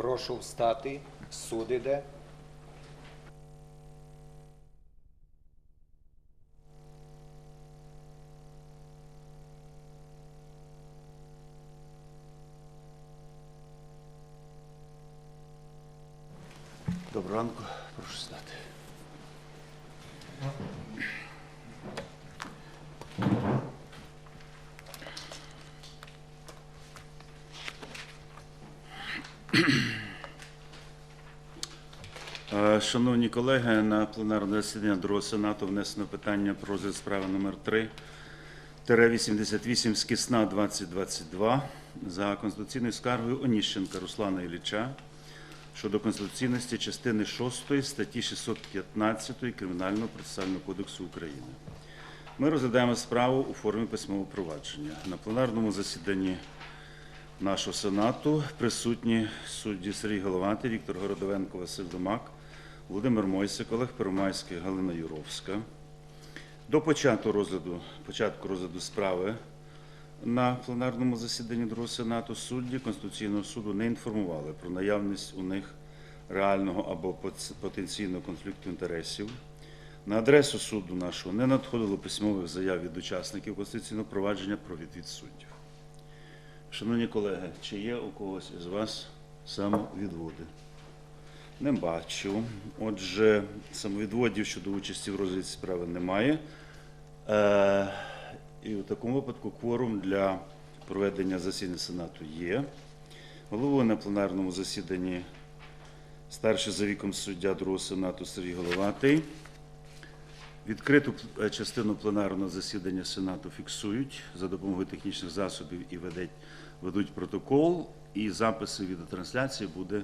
Прошу встати. Суд. Доброго ранку, прошу стати. Е, Шановні колеги, на пленарне засідання Другого Сенату внесено питання про розгляд справи номер 3 88 скисна 2022 за конституційною скаргою Оніщенка Руслана Ілліча щодо конституційності частини 6 статті 615 Кримінального процесуального кодексу України. Ми розглядаємо справу у формі письмового провадження. На пленарному засіданні нашого Сенату присутні судді Сергій Головатий, Віктор Городовенко, Василь Домак, Володимир Мойсик, Олег Первомайський, Галина Юровська. До початку розгляду, початку розгляду справи на пленарному засіданні Другого Сенату судді Конституційного суду не інформували про наявність у них реального або потенційного конфлікту інтересів. На адресу суду нашого не надходило письмових заяв від учасників конституційного провадження про відвід суддів. Шановні колеги, чи є у когось із вас самовідводи? Не бачу. Отже, самовідводів щодо участі в розгляді справи немає. Е, і у такому випадку кворум для проведення засідання Сенату є. Головою на пленарному засіданні старший за віком суддя Другого Сенату Сергій Головатий. Відкриту е, частину пленарного засідання Сенату фіксують за допомогою технічних засобів і ведуть, ведуть протокол, і записи відеотрансляції буде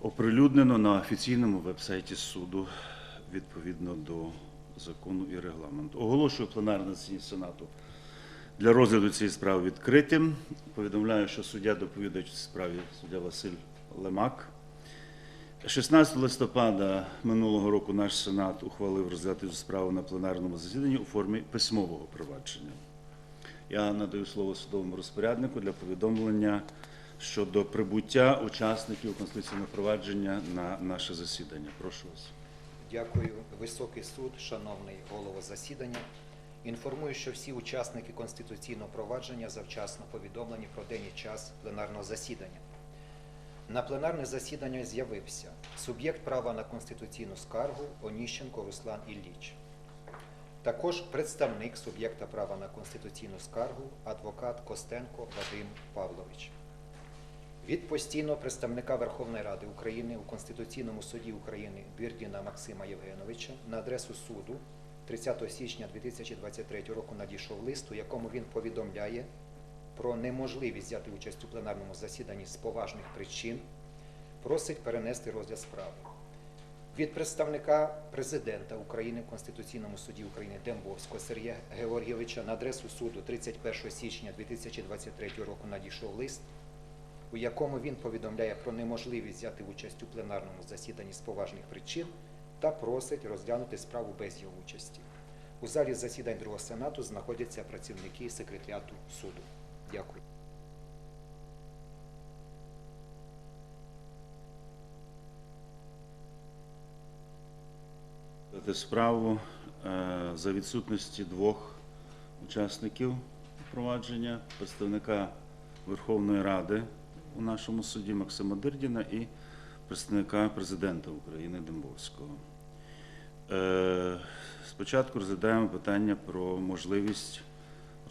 оприлюднено на офіційному вебсайті суду відповідно до закону і регламенту. Оголошую пленарне засідання Сенату для розгляду цієї справи відкритим. Повідомляю, що суддя доповідач у справі суддя Василь Лемак. 16 листопада минулого року наш Сенат ухвалив розглядати цю справу на пленарному засіданні у формі письмового провадження. Я надаю слово судовому розпоряднику для повідомлення щодо прибуття учасників конституційного провадження на наше засідання. Прошу вас. Дякую. Високий суд, шановний голово засідання. Інформую, що всі учасники конституційного провадження завчасно повідомлені про день і час пленарного засідання. На пленарне засідання з'явився суб'єкт права на конституційну скаргу Оніщенко Руслан Ілліч. Також представник суб'єкта права на конституційну скаргу адвокат Костенко Вадим Павлович. Від постійного представника Верховної Ради України у Конституційному суді України Бірдіна Максима Євгеновича на адресу суду 30 січня 2023 року надійшов лист, у якому він повідомляє про неможливість взяти участь у пленарному засіданні з поважних причин, просить перенести розгляд справи. Від представника президента України в Конституційному суді України Дембовського Сергія Георгійовича на адресу суду 31 січня 2023 року надійшов лист, у якому він повідомляє про неможливість взяти участь у пленарному засіданні з поважних причин та просить розглянути справу без його участі. У залі засідань Другого Сенату знаходяться працівники секретаріату суду. Дякую. Це справу е, за відсутності двох учасників провадження, представника Верховної Ради у нашому суді Максима Дирдіна і представника президента України Дембовського. Е, Спочатку розглядаємо питання про можливість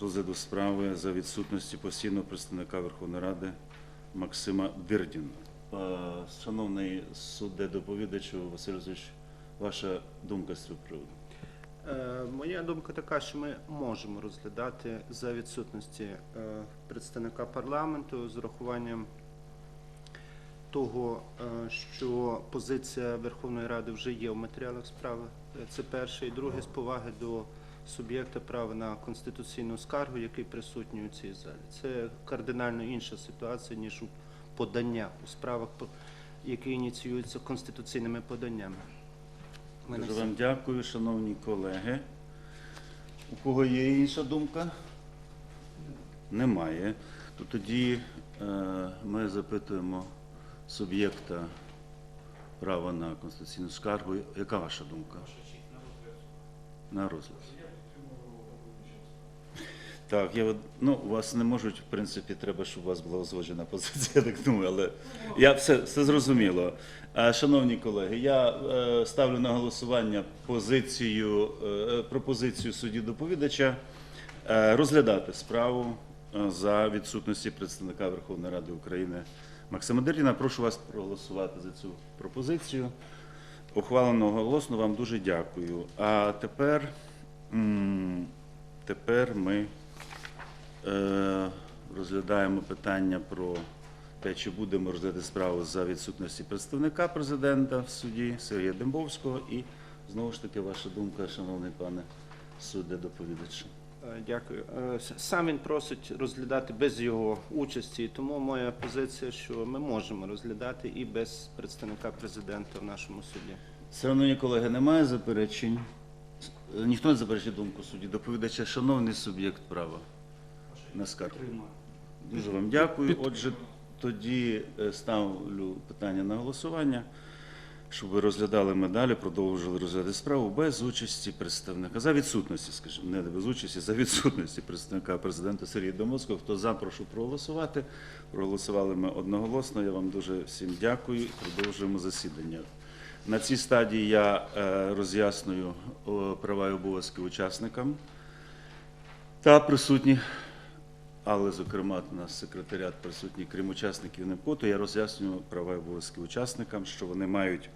розгляду справи за відсутності постійного представника Верховної Ради Максима Дирдіна. Е, Шановний судде доповідачу Василь Васильович, ваша думка з цього приводу? Е, Моя думка така, що ми можемо розглядати за відсутності е, представника парламенту з урахуванням того, що позиція Верховної Ради вже є в матеріалах справи. Це перше. І друге, з поваги до суб'єкта права на конституційну скаргу, який присутній у цій залі. Це кардинально інша ситуація, ніж у подання у справах, які ініціюються конституційними поданнями. Мене Дуже вам дякую, шановні колеги. У кого є інша думка? Немає. То тоді е, ми запитуємо суб'єкта права на конституційну скаргу. Яка ваша думка? На розгляд. Так, я ну, вас не можуть, в принципі, треба, щоб у вас була узгоджена позиція, так думаю, але я все, все зрозуміло. Шановні колеги, я е, ставлю на голосування позицію, е, пропозицію судді доповідача е, розглядати справу за відсутності представника Верховної Ради України Максима Деріна. Прошу вас проголосувати за цю пропозицію. Ухвалено голосно, вам дуже дякую. А тепер, тепер ми розглядаємо питання про те, чи будемо розглядати справу за відсутності представника президента в суді Сергія Дембовського. І знову ж таки, ваша думка, шановний пане суддя доповідач. Е, Дякую. Е, Сам він просить розглядати без його участі, тому моя позиція, що ми можемо розглядати і без представника президента в нашому суді. Шановні колеги, немає заперечень? Е, Ніхто не заперечує думку судді доповідача. Шановний суб'єкт права на скаргу. Дуже вам дякую. Отже, тоді е, ставлю питання на голосування, щоб ви розглядали медалі, продовжили розглядати справу без участі представника. За відсутності, скажімо, не без участі, за відсутності представника президента Сергія Домоцького. Хто за, прошу проголосувати. Проголосували ми одноголосно. Я вам дуже всім дякую продовжуємо засідання. На цій стадії я е, роз'яснюю права і обов'язки учасникам та присутні але, зокрема, нас секретаріат присутній, крім учасників НЕПКО, то я роз'яснюю права і обов'язки учасникам, що вони мають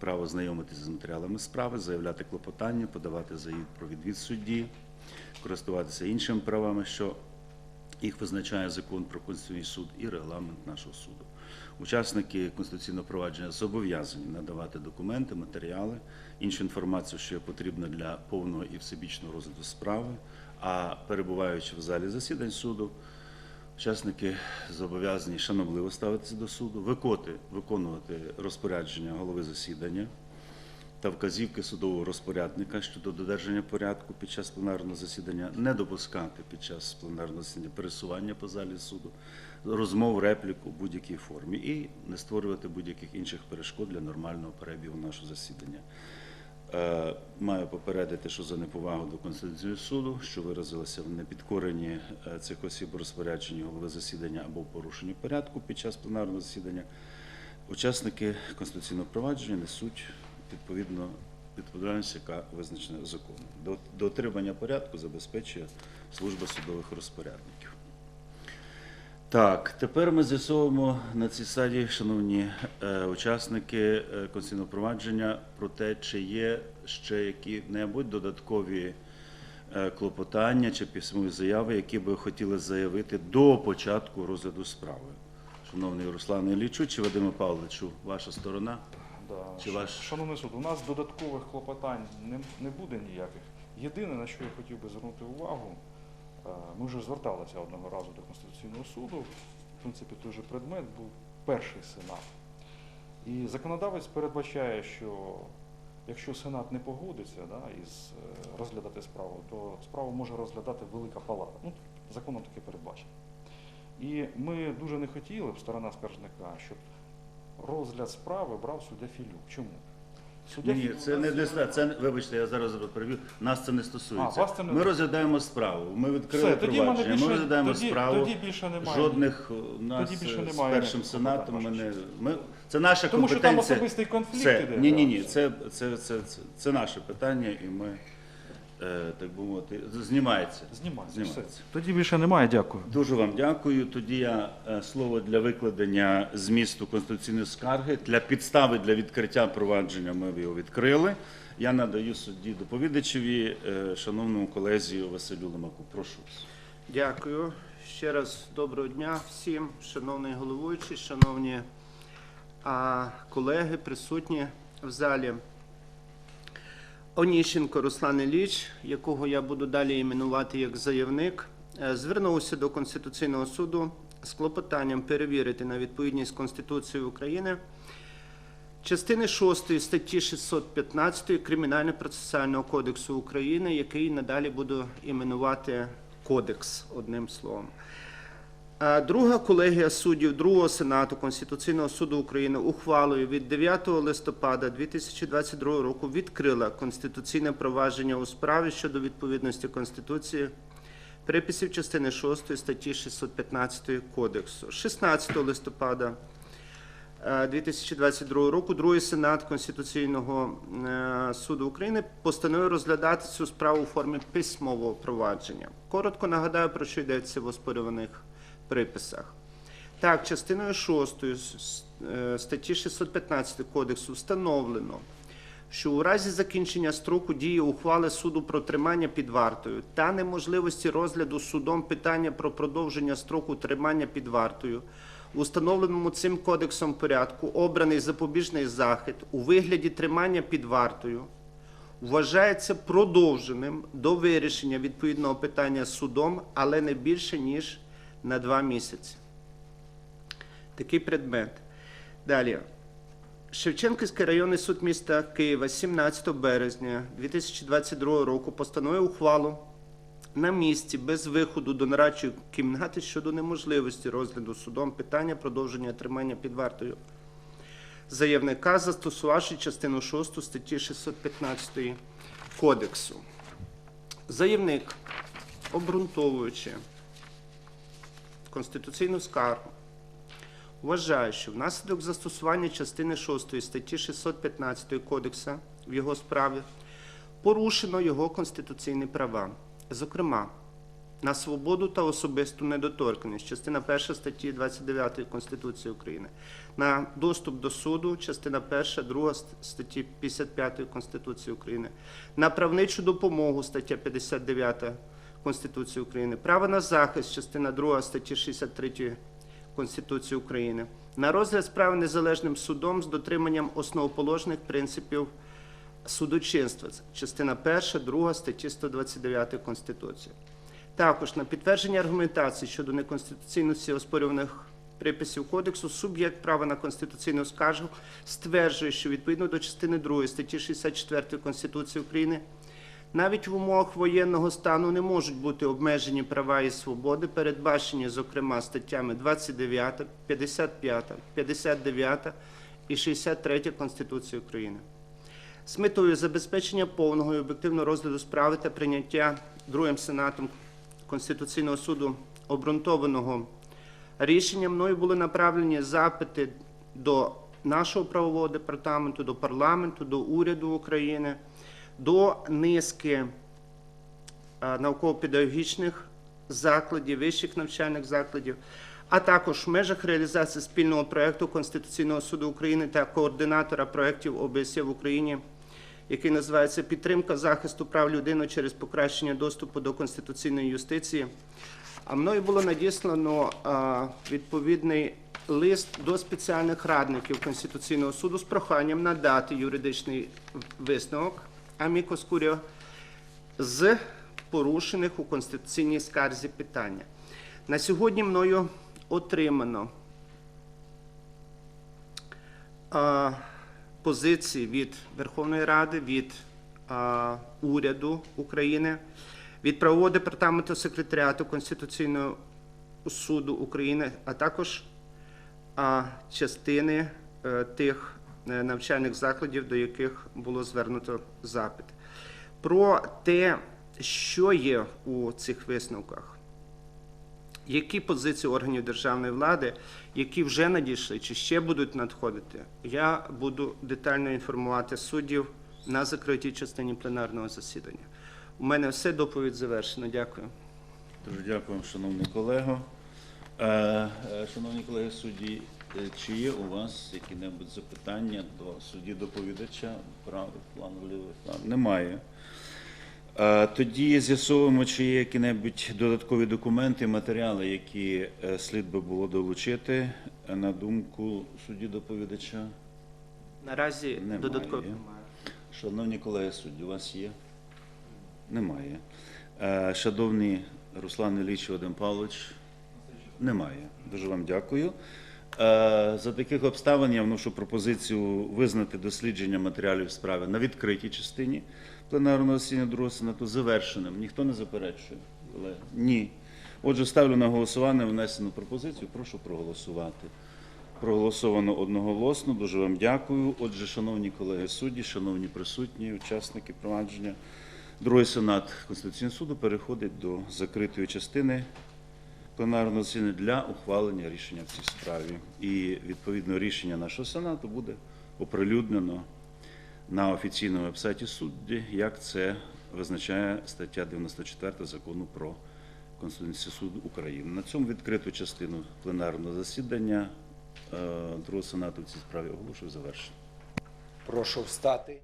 право знайомитися з матеріалами справи, заявляти клопотання, подавати заяву про відвід судді, користуватися іншими правами, що їх визначає закон про Конституційний суд і регламент нашого суду. Учасники конституційного провадження зобов'язані надавати документи, матеріали, іншу інформацію, що є потрібна для повного і всебічного розгляду справи. А перебуваючи в залі засідань суду, учасники зобов'язані шанобливо ставитися до суду, виконувати, виконувати розпорядження голови засідання та вказівки судового розпорядника щодо додержання порядку під час пленарного засідання, не допускати під час пленарного засідання пересування по залі суду, розмов, реплік у будь-якій формі і не створювати будь-яких інших перешкод для нормального перебігу нашого засідання. Е, Маю попередити, що за неповагу до Конституційного суду, що виразилося в непідкоренні е, цих осіб розпорядження голови засідання або в порушенні порядку під час пленарного засідання, учасники конституційного провадження несуть відповідно відповідальність, яка визначена законом. До отримання порядку забезпечує служба судових розпорядників. Так, тепер ми з'ясовуємо на цій стадії, шановні е, учасники е, конституційного провадження, про те, чи є ще які-небудь додаткові е, клопотання чи письмові заяви, які би хотіли заявити до початку розгляду справи. Шановний Руслан Іллічу чи Вадиме Павловичу, ваша сторона? Да. Чи ваш- Шановний суд, у нас додаткових клопотань не, не буде ніяких. Єдине, на що я хотів би звернути увагу, ми вже зверталися одного разу до Конституційного суду. В принципі, той же предмет був перший сенат. І законодавець передбачає, що якщо сенат не погодиться да, із е, розглядати справу, то справу може розглядати велика палата. Ну, законом таке передбачено. І ми дуже не хотіли б, сторона скаржника, щоб розгляд справи брав суддя Філюк. Чому? Суддя Ні, це не для це вибачте, я зараз перевів. Нас це не стосується. А, вас це не- Ми розглядаємо справу. Ми відкрили Все, тоді, провадження. більше, Ми розглядаємо тоді, справу. тоді більше немає. Жодних нас Тоді більше немає, з першим сенатом ми не ми це наша Тому що там особистий конфлікт Це іде. ні, ні, ні. Це, це, це, це, це наше питання, і ми е, так би мовити, знімається. Знімається. Знімається. Все. Тоді більше немає, дякую. Дуже вам дякую. Тоді я е, слово для викладення змісту конституційної скарги для підстави для відкриття провадження. Ми його відкрили. Я надаю судді доповідачеві, е, шановному колезі Василю Ломаку. Прошу. Дякую. Ще раз доброго дня всім, шановний головуючий, шановні а, колеги, присутні в залі. Оніщенко Руслан Ілліч, якого я буду далі іменувати як заявник, е, звернувся до Конституційного суду з клопотанням перевірити на відповідність Конституції України частини 6 статті 615 Кримінально-процесуального кодексу України, який надалі буду іменувати кодекс одним словом. Е, Друга колегія суддів Другого Сенату Конституційного суду України ухвалою від 9 листопада 2022 року відкрила конституційне провадження у справі щодо відповідності Конституції приписів частини 6 статті 615 Кодексу. 16 листопада е, 2022 року Другий Сенат Конституційного е, суду України постановив розглядати цю справу у формі письмового провадження. Коротко нагадаю, про що йдеться в оспорюваних приписах. Так, частиною 6 статті 615 Кодексу встановлено, що у разі закінчення строку дії ухвали суду про тримання під вартою та неможливості розгляду судом питання про продовження строку тримання під вартою у встановленому цим кодексом порядку обраний запобіжний захід у вигляді тримання під вартою вважається продовженим до вирішення відповідного питання судом, але не більше ніж на два місяці. Такий предмет. Далі. Шевченківський районний суд міста Києва 17 березня 2022 року постановив ухвалу на місці без виходу до нарадчої кімнати щодо неможливості розгляду судом питання продовження тримання під вартою заявника, застосувавши частину 6 статті 615 Кодексу. Заявник, обґрунтовуючи конституційну скаргу, вважає, що внаслідок застосування частини 6 статті 615 Кодексу в його справі порушено його конституційні права, зокрема, на свободу та особисту недоторканність, частина 1 статті 29 Конституції України, на доступ до суду, частина 1, 2 статті 55 Конституції України, на правничу допомогу, стаття 59 Конституції України, право на захист, частина 2 статті 63 Конституції України, на розгляд справи незалежним судом з дотриманням основоположних принципів судочинства, частина 1, 2 статті 129 Конституції. Також на підтвердження аргументації щодо неконституційності оспорюваних приписів кодексу суб'єкт права на конституційну скаргу стверджує, що відповідно до частини 2 статті 64 Конституції України навіть в умовах воєнного стану не можуть бути обмежені права і свободи, передбачені, зокрема, статтями 29, 55, 59 і 63 Конституції України. З метою забезпечення повного і об'єктивного розгляду справи та прийняття Другим Сенатом Конституційного суду обґрунтованого рішення мною були направлені запити до нашого правового департаменту, до парламенту, до уряду України, до низки науково-педагогічних закладів, вищих навчальних закладів, а також в межах реалізації спільного проєкту Конституційного суду України та координатора проєктів ОБСЄ в Україні, який називається Підтримка захисту прав людини через покращення доступу до конституційної юстиції. А мною було надіслано відповідний лист до спеціальних радників Конституційного суду з проханням надати юридичний висновок Амікос Куріо з порушених у конституційній скарзі питання. На сьогодні мною отримано а, позиції від Верховної Ради, від а, уряду України, від правового департаменту секретаріату Конституційного суду України, а також а, частини е, тих навчальних закладів, до яких було звернуто запит. Про те, що є у цих висновках, які позиції органів державної влади, які вже надійшли чи ще будуть надходити, я буду детально інформувати суддів на закритій частині пленарного засідання. У мене все доповідь завершена. Дякую. Дуже дякую, шановний колего. Е, е, Шановні колеги судді, е, чи є у вас які-небудь запитання до судді доповідача? План, план? Немає. Е, Тоді з'ясовуємо, чи є які-небудь додаткові документи, матеріали, які е, слід би було долучити е, на думку судді доповідача. Наразі Немає. додатково немає. Шановні колеги судді, у вас є? Немає. Е, Шановний Руслан Ілліч Вадим Павлович? Немає. Дуже вам дякую. Е, За таких обставин я вношу пропозицію визнати дослідження матеріалів справи на відкритій частині пленарного засідання другого сенату завершеним. Ніхто не заперечує? колеги? Ні. Отже, ставлю на голосування внесену пропозицію. Прошу проголосувати. Проголосовано одноголосно. Дуже вам дякую. Отже, шановні колеги судді, шановні присутні, учасники провадження, другий сенат Конституційного суду переходить до закритої частини пленарного засідання для ухвалення рішення в цій справі. І відповідно рішення нашого сенату буде оприлюднено на офіційному вебсайті судді, як це визначає стаття 94 закону про Конституційний суд України. На цьому відкриту частину пленарного засідання е, другого сенату в цій справі оголошую завершено. Прошу встати.